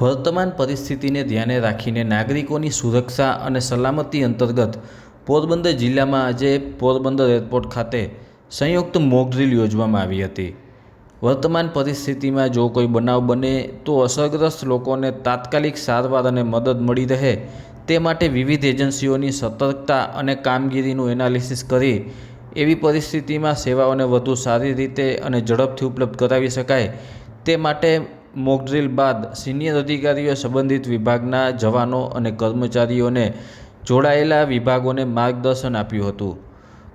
વર્તમાન પરિસ્થિતિને ધ્યાને રાખીને નાગરિકોની સુરક્ષા અને સલામતી અંતર્ગત પોરબંદર જિલ્લામાં આજે પોરબંદર એરપોર્ટ ખાતે સંયુક્ત મોકડ્રીલ યોજવામાં આવી હતી. વર્તમાન પરિસ્થિતિમાં જો કોઈ બનાવ બને તો અસરગ્રસ્ત લોકોને તાત્કાલિક સારવાર અને મદદ મળી રહે તે માટે વિવિધ એજન્સીઓની સતર્કતા અને કામગીરીનું એનાલિસિસ કરી એવી પરિસ્થિતિમાં સેવાઓને વધુ સારી રીતે અને ઝડપથી ઉપલબ્ધ કરાવી શકાય તે માટે મોક ડ્રીલ બાદ સિનિયર અધિકારીઓએ સંબંધિત વિભાગના જવાનો અને કર્મચારીઓને જોડાયેલા વિભાગોને માર્ગદર્શન આપ્યું હતું.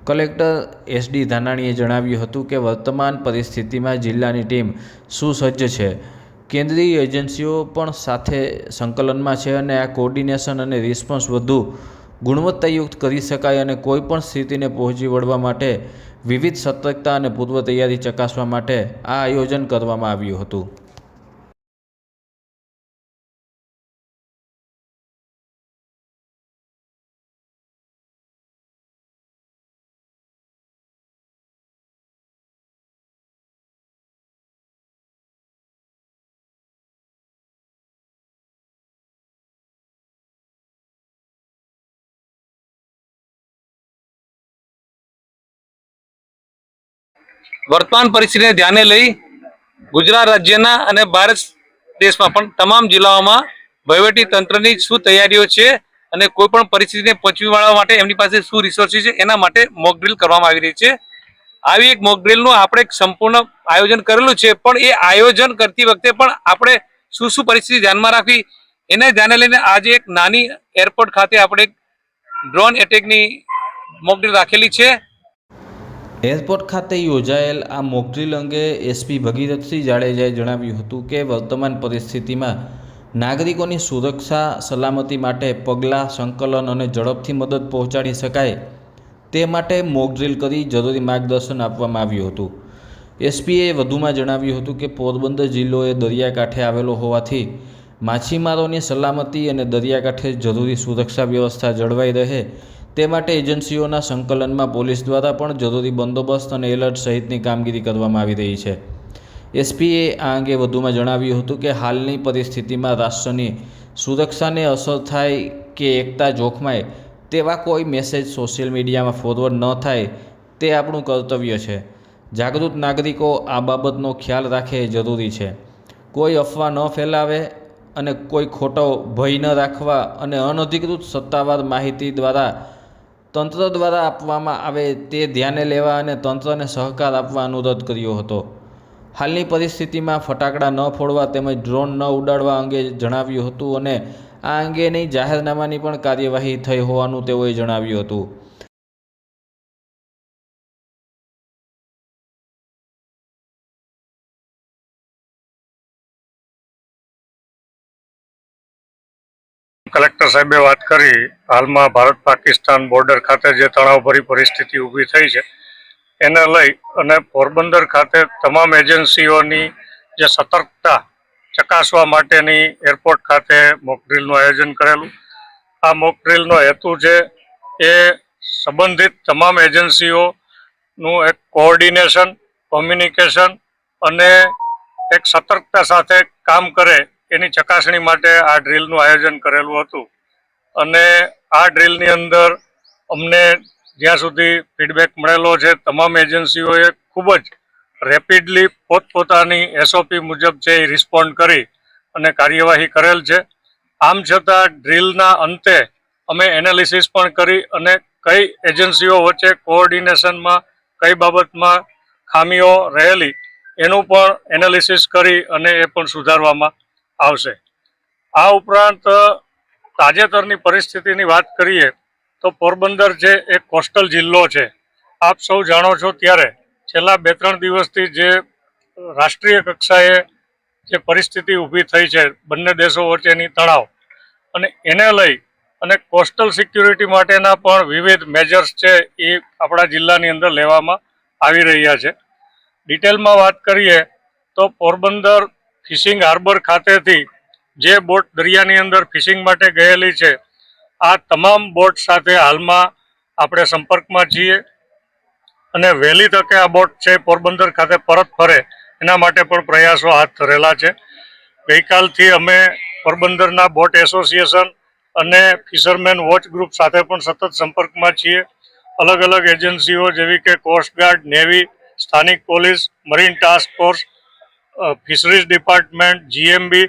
કલેક્ટર એસ ડી ધાનાણીએ જણાવ્યું હતું કે વર્તમાન પરિસ્થિતિમાં જિલ્લાની ટીમ સુસજ્જ છે. કેન્દ્રીય એજન્સીઓ પણ સાથે સંકલનમાં છે અને આ કોર્ડિનેશન અને રિસ્પોન્સ વધુ ગુણવત્તાયુક્ત કરી શકાય અને કોઈપણ સ્થિતિને પહોંચી વળવા માટે વિવિધ સતર્કતા અને પૂર્વ તૈયારી ચકાસવા માટે આ આયોજન કરવામાં આવ્યું હતું. વર્તમાન પરિસ્થિતિને ધ્યાને લઈ ગુજરાત રાજ્યના અને ભારત દેશમાં પણ તમામ જિલ્લાઓમાં વહીવટી તંત્રની શું તૈયારીઓ છે અને કોઈ પણ પરિસ્થિતિને પહોંચી વળવા માટે એમની પાસે શું રિસોર્સિસ છે એના માટે મોક કરવામાં આવી રહી છે. આવી એક મોક ડ્રીલનું આપણે સંપૂર્ણ આયોજન કરેલું છે, પણ એ આયોજન કરતી વખતે પણ આપણે શું શું પરિસ્થિતિ ધ્યાનમાં રાખવી એને ધ્યાને લઈને આજે એક નાની એરપોર્ટ ખાતે આપણે ડ્રોન એટેકની મોક રાખેલી છે. એરપોર્ટ ખાતે યોજાયેલ આ મોકડ્રીલ અંગે એસપી ભગીરથસિંહ જાડેજાએ જણાવ્યું હતું કે, વર્તમાન પરિસ્થિતિમાં નાગરિકોની સુરક્ષા, સલામતી માટે પગલાં, સંકલન અને ઝડપથી મદદ પહોંચાડી શકાય તે માટે મોકડ્રીલ કરી જરૂરી માર્ગદર્શન આપવામાં આવ્યું હતું. એસપીએ વધુમાં જણાવ્યું હતું કે, પોરબંદર જિલ્લો એ દરિયાકાંઠે આવેલો હોવાથી માછીમારોની સલામતી અને દરિયાકાંઠે જરૂરી સુરક્ષા વ્યવસ્થા જળવાઈ રહે તે માટે એજન્સીઓના સંકલનમાં પોલીસ દ્વારા પણ જરૂરી બંદોબસ્ત અને એલર્ટ સહિતની કામગીરી કરવામાં આવી રહી છે. એસપીએ આ અંગે વધુમાં જણાવ્યું હતું કે હાલની પરિસ્થિતિમાં રાષ્ટ્રની સુરક્ષાને અસર થાય કે એકતા જોખમાય તેવા કોઈ મેસેજ સોશિયલ મીડિયામાં ફોરવર્ડ ન થાય તે આપણું કર્તવ્ય છે. જાગૃત નાગરિકો આ બાબતનો ખ્યાલ રાખે એ જરૂરી છે. કોઈ અફવા ન ફેલાવે અને કોઈ ખોટો ભય ન રાખવા અને અનધિકૃત સત્તાવાર માહિતી દ્વારા તંત્ર દ્વારા આપવામાં આવે તે ધ્યાને લેવા અને તંત્રને સહકાર આપવા અનુરોધ કર્યો હતો. હાલની પરિસ્થિતિમાં ફટાકડા ન ફોડવા તેમજ ડ્રોન ન ઉડાડવા અંગે જણાવ્યું હતું અને આ અંગેની જાહેરનામાની પણ કાર્યવાહી થઈ હોવાનું તેઓએ જણાવ્યું હતું. કલેક્ટર સાહેબે વાત કરી, હાલમાં ભારત પાકિસ્તાન બોર્ડર ખાતે જે તણાવભરી પરિસ્થિતિ ઊભી થઈ છે, એને લઈ અને પોરબંદર ખાતે તમામ એજન્સીઓની જે સતર્કતા ચકાસવા માટેની એરપોર્ટ ખાતે મોકડ્રીલનું આયોજન કરેલું. આ મોકડ્રીલનો હેતુ છે એ સંબંધિત તમામ એજન્સીઓનું એક કોઓર્ડિનેશન, કોમ્યુનિકેશન અને એક સતર્કતા સાથે કામ કરે એની ચકાસણી માટે આ ડ્રીલનું આયોજન કરેલું હતું. અને આ ડ્રીલની અંદર અમને જ્યાં સુધી ફીડબેક મળેલો છે, તમામ એજન્સીઓએ ખૂબ જ રેપિડલી પોતપોતાની એસઓપી મુજબ છે એ રિસ્પોન્ડ કરી અને કાર્યવાહી કરેલ છે. આમ છતાં ડ્રીલના અંતે અમે એનાલિસિસ પણ કરી અને કઈ એજન્સીઓ વચ્ચે કોઓર્ડિનેશનમાં કઈ બાબતમાં ખામીઓ રહેલી, એનું પણ એનાલિસિસ કરી અને એ પણ સુધારવામાં આવશે. આ ઉપરાંત, તાજેતરની પરિસ્થિતિની વાત કરીએ, તો પોરબંદર છે એ કોસ્ટલ જિલ્લો છે, આપ સૌ જાણો છો ત્યારે છેલ્લા બે ત્રણ દિવસથી જે રાષ્ટ્રીય કક્ષાએ જે પરિસ્થિતિ ઊભી થઈ છે, બંને દેશો વચ્ચેની તણાવ, અને એને લઈ અને કોસ્ટલ સિક્યુરિટી માટેના પણ વિવિધ મેજર્સ છે એ આપણા જિલ્લાની અંદર લેવામાં આવી રહ્યા છે. ડિટેલમાં વાત કરીએ, તો પોરબંદર ફિશિંગ હાર્બર ખાતેથી જે બોટ દરિયાની અંદર ફિશિંગ માટે ગયેલી છે, આ તમામ બોટ સાથે હાલમાં આપણે સંપર્કમાં છીએ અને વહેલી તકે આ બોટ છે પોરબંદર ખાતે પરત ફરે, એના માટે પણ પ્રયાસો હાથ ધરેલા છે. ગઈકાલથી અમે પોરબંદરના બોટ એસોસિએશન અને ફિશરમેન વોચ ગ્રુપ સાથે પણ સતત સંપર્કમાં છીએ. અલગ અલગ એજન્સીઓ જેવી કે કોસ્ટગાર્ડ, નેવી, સ્થાનિક police, marine task force fisheries department GMB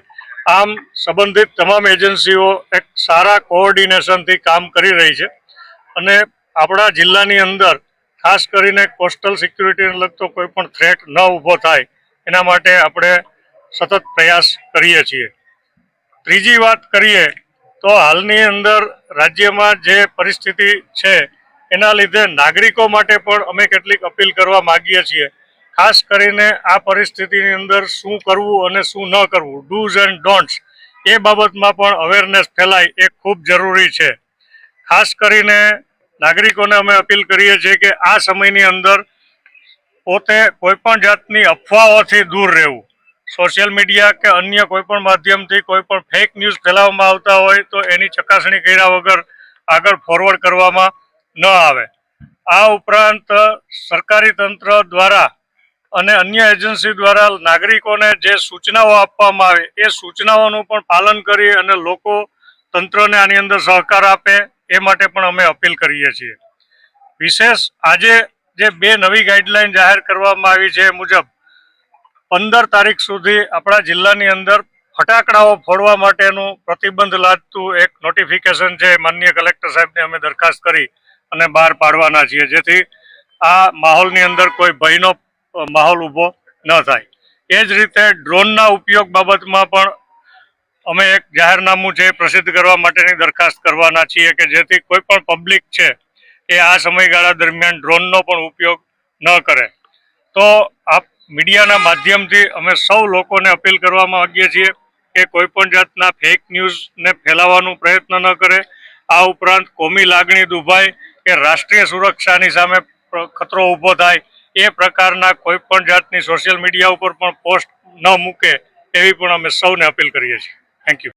આમ સંબંધિત તમામ એજન્સીઓ એક સારા કોઓર્ડિનેશનથી કામ કરી રહી છે. અને આપણા જિલ્લાની અંદર ખાસ કરીને કોસ્ટલ સિક્યુરિટીને લગતો કોઈ પણ થ્રેટ ન ઊભો થાય, એના માટે આપણે સતત પ્રયાસ કરીએ છીએ. ત્રીજી વાત કરીએ તો હાલની અંદર રાજ્યમાં જે પરિસ્થિતિ છે, એના લીધે નાગરિકો માટે પણ અમે કેટલીક અપીલ કરવા માગીએ છીએ. ખાસ કરીને આ પરિસ્થિતિની અંદર શું કરવું અને શું ન કરવું ડૂઝ એન્ડ ડોન્ટ્સ એ બાબતમાં પણ અવેરનેસ ફેલાય એ ખૂબ જરૂરી છે. ખાસ કરીને નાગરિકોને અમે અપીલ કરીએ છીએ કે આ સમયની અંદર પોતે કોઈપણ જાતની અફવાઓથી દૂર રહેવું. સોશિયલ મીડિયા કે અન્ય કોઈપણ માધ્યમથી કોઈપણ ફેક ન્યૂઝ ફેલાવવામાં આવતા હોય તો એની ચકાસણી કર્યા વગર આગળ ફોરવર્ડ કરવામાં ન આવે. આ ઉપરાંત સરકારી તંત્ર દ્વારા અને અન્ય એજન્સી દ્વારા નાગરિકોને જે સૂચનાઓ આપવામાં આવે, એ સૂચનાઓનું પણ પાલન કરી અને લોકો તંત્રને આની અંદર સહકાર આપે, એ માટે પણ અમે અપીલ કરીએ છીએ. વિશેષ આજે જે બે નવી ગાઈડલાઈન જાહેર કરવામાં આવી છે એ મુજબ, પંદર તારીખ સુધી આપણા જિલ્લાની અંદર ફટાકડાઓ ફોડવા માટેનું પ્રતિબંધ લાદતું એક નોટિફિકેશન છે, માનનીય કલેક્ટર સાહેબને અમે દરખાસ્ત કરી અને બહાર પાડવાના છીએ. જેથી આ માહોલની અંદર કોઈ ભયનો માહોલ ઊભો ન થાય. એ જ રીતે ડ્રોનના ઉપયોગ બાબતમાં પણ અમે એક જાહેરનામું છે પ્રસિદ્ધ કરવા માટેની દરખાસ્ત કરવાના છીએ કે જેથી કોઈ પણ પબ્લિક છે એ આ સમયગાળા દરમિયાન ડ્રોનનો પણ ઉપયોગ ન કરે. તો આપ મીડિયાના માધ્યમથી અમે સૌ લોકોને અપીલ કરવા માંગીએ છીએ કે કોઈ પણ જાતના ફેક ન્યૂઝને ફેલાવવાનો પ્રયત્ન ન કરે. આ ઉપરાંત કોમી લાગણી દુભાય કે રાષ્ટ્રીય સુરક્ષાની સામે ખતરો ઊભો થાય એ પ્રકારના કોઈ પણ જાતની સોશિયલ મીડિયા ઉપર પણ પોસ્ટ ન મૂકે, એવી પણ અમે સૌને અપીલ કરીએ છીએ. Thank you